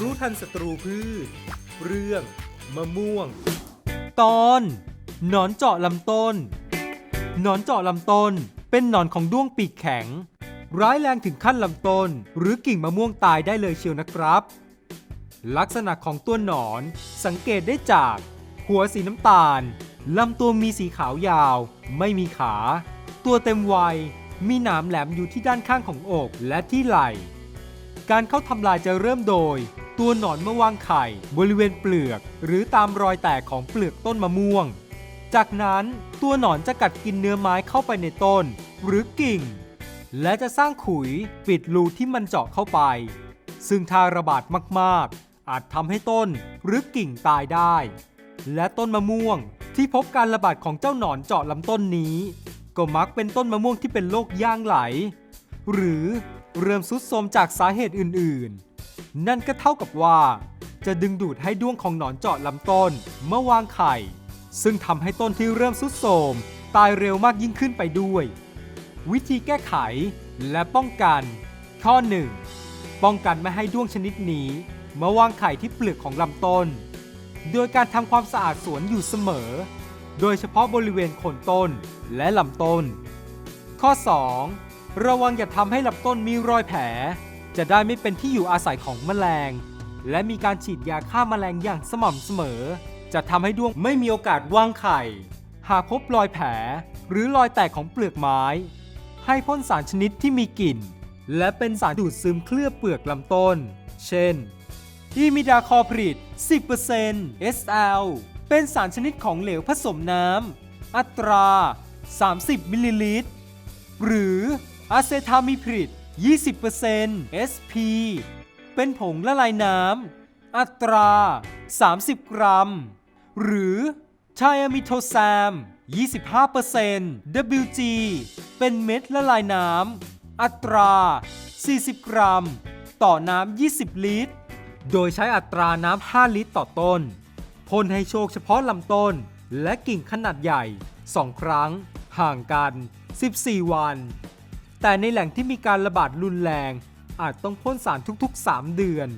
รู้ทันศัตรูพืช เรื่อง มะม่วง ตอนหนอนเจาะลำต้น หนอนเจาะลำต้น เป็นหนอนของด้วงปีกแข็ง ร้ายแรงถึงขั้นลำต้น หรือกิ่งมะม่วงตายได้เลยเชียวนะครับ ลักษณะของตัวหนอนสังเกตได้จาก หัวสีน้ำตาลลำตัวมีสีขาวยาว ไม่มีขา ตัวเต็มวัย มีหนามแหลมอยู่ที่ด้านข้างของอกและที่ไหล่ การเข้าทำลายจะเริ่มโดย ตัวหนอนเมื่อวางไข่ บริเวณเปลือก หรือตามรอยแตกของเปลือกต้นมะม่วง จากนั้นตัวหนอนจะกัดกินเนื้อไม้เข้าไปในต้น หรือกิ่ง และจะสร้างขุยปิดรูที่มันเจาะเข้าไป ซึ่งถ้าระบาดมากๆ อาจทำให้ต้นหรือกิ่งตายได้ และต้นมะม่วงที่พบการระบาดของเจ้าหนอนเจาะลำต้นนี้ ก็มักเป็นต้นมะม่วงที่เป็นโรคย่างไหล หรือเริ่มสุดโทรมจากสาเหตุอื่นๆ นั่นก็เท่ากับว่า จะดึงดูดให้ด้วงของหนอนเจาะลำต้นเมื่อวางไข่ ซึ่งทำให้ต้นที่เริ่มสุดโทมตายเร็วมากยิ่งขึ้นไปด้วย วิธีแก้ไขและป้องกัน ข้อ 1. ป้องกันไม่ให้ด้วงชนิดนี้มาวางไข่ที่เปลือกของลำต้น โดยการทำความสะอาดสวนอยู่เสมอ โดยเฉพาะบริเวณโคนต้นและลำต้น ข้อ 2. ระวังอย่าทำให้ลำต้นมีรอยแผล จะได้ไม่เป็นที่อยู่อาศัยของแมลง และมีการฉีดยาฆ่าแมลงอย่างสม่ำเสมอ จะทำให้ด้วงไม่มีโอกาสวางไข่ หากพบรอยแผล หรือรอยแตกของเปลือกไม้ ให้พ่นสารชนิดที่มีกลิ่น และเป็นสารดูดซึมเคลือบเปลือกลำต้น เช่นอีมิดาคอพริด10% SL เป็นสารชนิดของเหลวผสมน้ำ อัตรา 30 มิลลิลิตร หรืออะเซทามิพริด 20% SP เป็นผงละลายน้ำ อัตรา 30 กรัม หรือไทอะมิโทแซม 25% WG เป็นเม็ดละลายน้ำ อัตรา 40 กรัม ต่อน้ำ 20 ลิตร โดยใช้อัตราน้ำ 5 ลิตรต่อต้นพ่นให้โชคเฉพาะลำต้น และกิ่งขนาดใหญ่ 2 ครั้ง ห่างกัน 14 วัน แต่ในแหล่งที่มีการระบาดรุนแรง อาจต้องพ่นสารทุกๆ 3 เดือน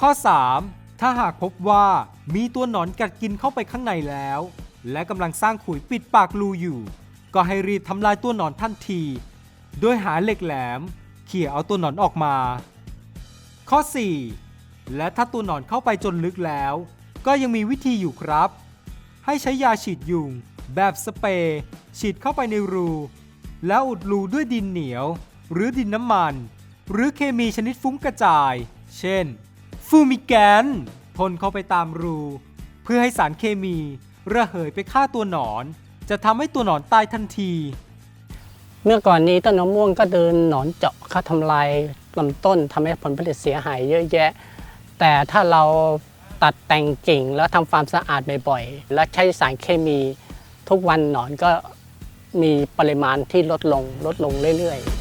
ข้อ 3. ถ้าหากพบว่ามีตัวหนอนกัดกินเข้าไปข้างในแล้ว และกำลังสร้างขุยปิดปากรูอยู่ ก็ให้รีบทำลายตัวหนอนทันที โดยหาเหล็กแหลม เขี่ยเอาตัวหนอนออกมา ข้อ 4. และถ้าตัวหนอนเข้าไปจนลึกแล้ว ก็ยังมีวิธีอยู่ครับ ให้ใช้ยาฉีดยุงแบบสเปรย์ฉีดเข้าไปในรู แล้วอุดรูด้วยดินเหนียว หรือดินน้ำมัน หรือเคมีชนิดฟุ้งกระจาย เช่น ฟูมิแกนพ่นเข้าไปตามรู เพื่อให้สารเคมีระเหยไปฆ่าตัวหนอน จะทำให้ตัวหนอนตายทันที เมื่อก่อนนี้ต้นมะม่วงก็เดินหนอนเจาะเข้าทำลายลำต้นทำให้ผลผลิตเสียหายเยอะแยะ แต่ถ้าเราตัดแต่งกิ่งแล้วทำความสะอาดบ่อยๆ และใช้สารเคมี ทุกวันหนอนก็ มีปริมาณที่ลดลงลดลงเรื่อยๆ